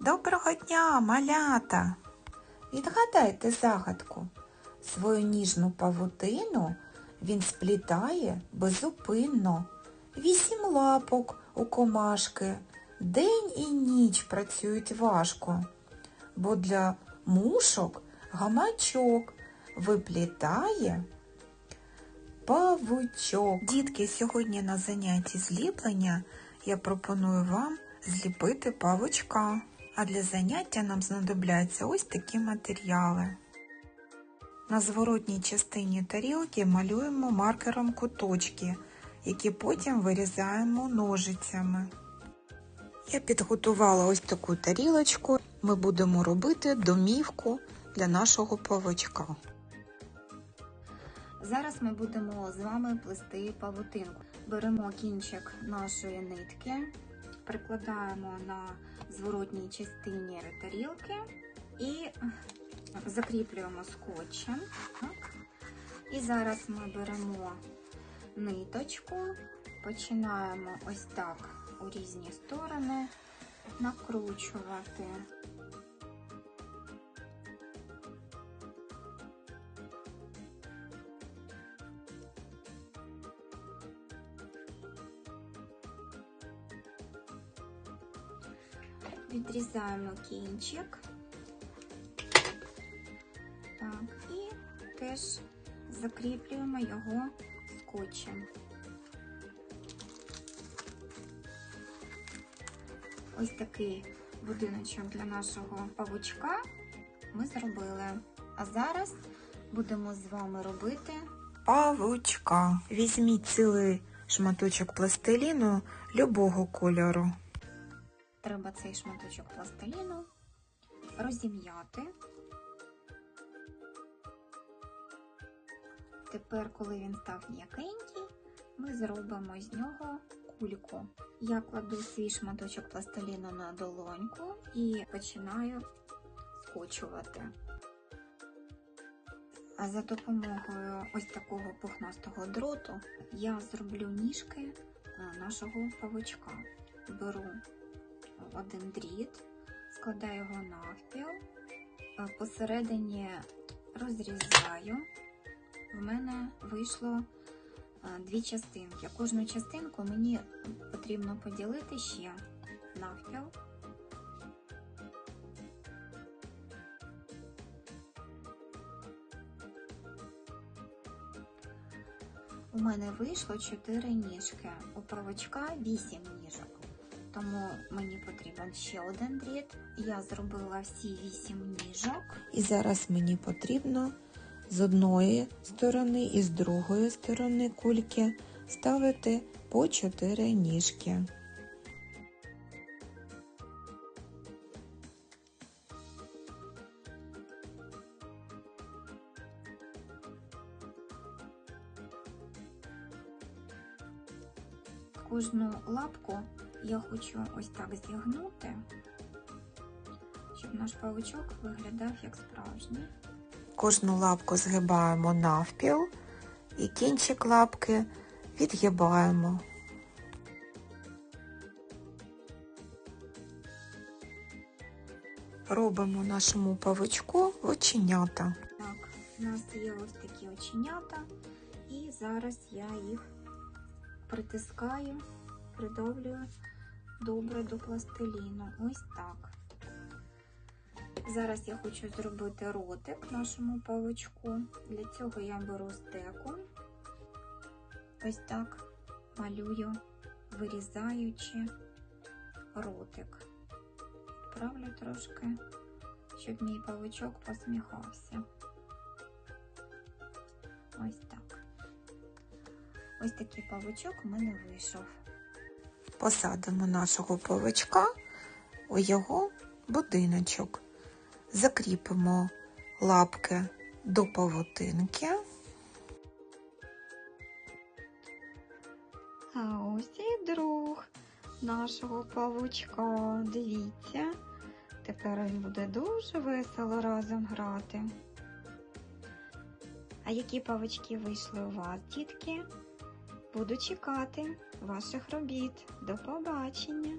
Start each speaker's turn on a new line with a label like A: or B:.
A: Ура, малята! Відгадайте загадку. Свою ніжну павутину він сплітає безупинно. Вісім лапок у комашки. День і ніч працюють важко, бо для мушок гамачок виплітає павучок. Дітки, сьогодні на занятті зліплення я пропоную вам зліпити павучка. А для заняття нам знадобляться ось такі матеріали. На зворотній частині тарілки малюємо маркером куточки, які потім вирізаємо ножицями. Я підготувала ось таку тарілочку. Ми будемо робити домівку для нашого павучка.
B: Зараз ми будемо з вами плести павутинку. Беремо кінчик нашої нитки, прикладаємо на зворотній частині тарілки і закріплюємо скотчем. Так. І зараз ми беремо ниточку, починаємо ось так у різні сторони накручувати. Відрізаємо кінчик. Так, і теж закріплюємо його скотчем. Ось такий будиночок для нашого павучка ми зробили. А зараз будемо з вами робити
A: Павучка. Візьміть цілий шматочок пластиліну любого кольору.
B: Треба цей шматочок пластиліну розім'яти. Тепер, коли він став м'якенький, ми зробимо з нього кульку. Я кладу свій шматочок пластиліну на долоньку і починаю скочувати. А за допомогою ось такого пухнастого дроту я зроблю ніжки е, нашого павучка. Беру один дріт, складаю його навпіл, е, посередині розрізаю. В мене вийшло е, дві частинки. Кожну частинку мені потрібно поділити ще навпіл. У мене вийшло 4 ніжки, у павучка 8 ніжок. Тому мені потрібен ще один дріт. Я зробила всі 8 ніжок.
A: І зараз мені потрібно з одної сторони і з другої сторони кульки ставити по 4 ніжки.
B: Кожну лапку я хочу ось так зігнути, щоб наш павучок виглядав як справжній.
A: Кожну лапку згибаємо навпіл і кінчик лапки відгибаємо. Робимо нашому павучку оченята.
B: Так, у нас є ось такі оченята, і зараз я їх притискаю, придавлюю добре до пластиліну. Ось так. Зараз я хочу зробити ротик нашому павучку. Для цього я беру стеку, ось так малюю, вирізаючи ротик. Правлю трошки, щоб мій павучок посміхався. Ось так. Ось такий павучок у мене вийшов.
A: Посадимо нашого павучка у його будиночок. Закріпимо лапки до павутинки.
B: А ось і друг нашого павучка. Дивіться, тепер він буде дуже весело разом грати. А які павучки вийшли у вас, дітки? Буду чекати ваших робіт. До побачення!